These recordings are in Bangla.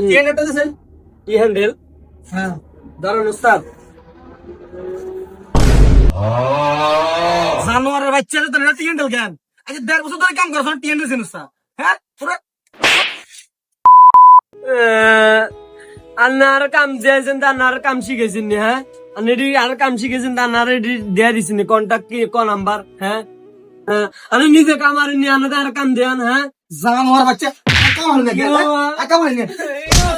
কি হ্যান্ডেলটা দিছেন কি হ্যান্ডেল। হ্যাঁ। দারুণ উস্তাদ। জানোয়ারের বাচ্চা তো না টি হ্যান্ডেল কেন? আচ্ছা দেড় বছর ধরে কাম করছ টি হ্যান্ডেল চিনিস না। হ্যাঁ? তোরা আন্নার কাম দিয়েছেন তা আন্নার কাম শিখেছেন নি হ্যাঁ আন্নারি আর কাম শিখেছেন তা আন্নার দেয়া দিছেন নি কন্টাক্ট কি ক নাম্বার হ্যাঁ? হ্যাঁ, আমি নিজে কাম আর নি আন্না আর কাম দেন হ্যাঁ? জানোয়ার বাচ্চা কামান নিকাল কামান নিকাল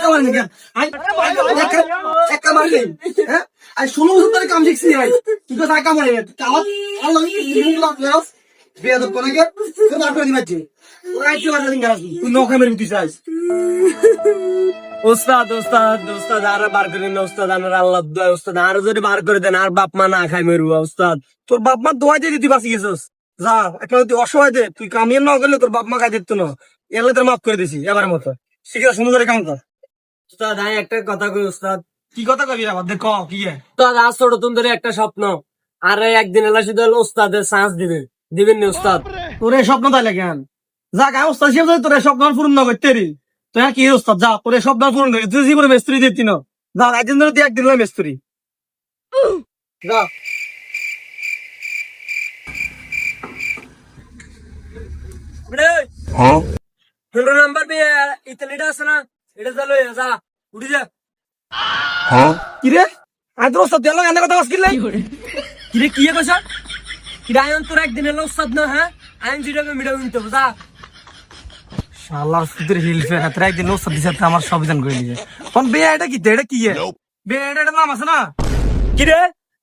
কামান নিকাল আই হ্যাঁ? আই কাম শিখছি ভাই। তুই তো বেয়াদব কোনে তোর দিবাচ্ছি গাছ তুই নৌকা মেরে তুই চাইছ উস্তাদ উস্তাদ উস্তাদ আর বার করে না উস্তাদ আনার আল্লাহ দোয়া উস্তাদ আর যদি বার করে দেন আর বাপ মা না খাই মেরুয়া উস্তাদ তোর বাপ মা দোয়া দিয়ে তুই বাঁচি গেছিস? যা একটা তুই অসহায় দে তুই কামিয়ে না গেলে তোর বাপ মা খাই দিত না। এলে তোর মাফ করে দিছি এবার মতো। শিখে সুন্দর করে কাম কর। উস্তাদ আমি একটা কথা কই উস্তাদ কি কথা কবি আবার দেখ কি হে উস্তাদ আজ ছোট তুমি ধরে একটা স্বপ্ন। আর একদিন এলা শুধু হলো উস্তাদের চান্স দিবেন নি উস্তাদ তোর এই স্বপ্ন তাইলে কেন? যা গায়ে ওস্তাদ তোর স্বপ্ন পূর্ণ করতে রি তুই আর কি ওস্তাদ যা তোর স্বপ্ন পূরণ করে। তুই জীবনে মেস্তুরি দিতি না। যা একদিন ধরে তুই একদিন মেস্তুরি। যা। পনেরো নাম্বার ইতালিটা আছে না এটা যা উঠি যা। কি রে আজ তোর ওস্তাদ দিয়ালো এনে কথা বাসকিল নাই কিরে? কি কইছ? কিরে আয়ন তোর একদিন এলো উস্তাদ না হ্যাঁ আইন জিটাকে মিটাও নিতে হবে, যা। শালার সুদের হিল ফের। হাতে একদিন ওস্তাদ দিছে তো আমার সব জান করে নিয়ে কোন বে এটা কি? এটা কি হে বে এটা নাম আছে না? কিরে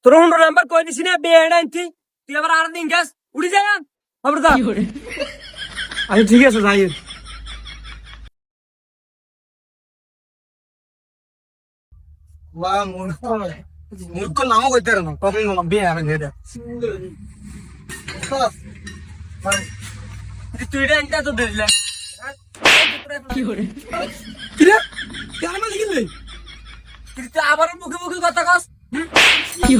তোর পনেরো নাম্বার কই দিছি না? বে এটা আনতি তুই আবার আর দিন গাছ উঠি যা খবর দা আচ্ছা ঠিক আছে যাই। মূর্খ। নামও কইতে না। কখন বিয়ে আমি দিয়ে তুই এটা আনতে তো দিলে কিরে? মাঝে গেলে? তুই আবার মুখে মুখে কথা কস। কি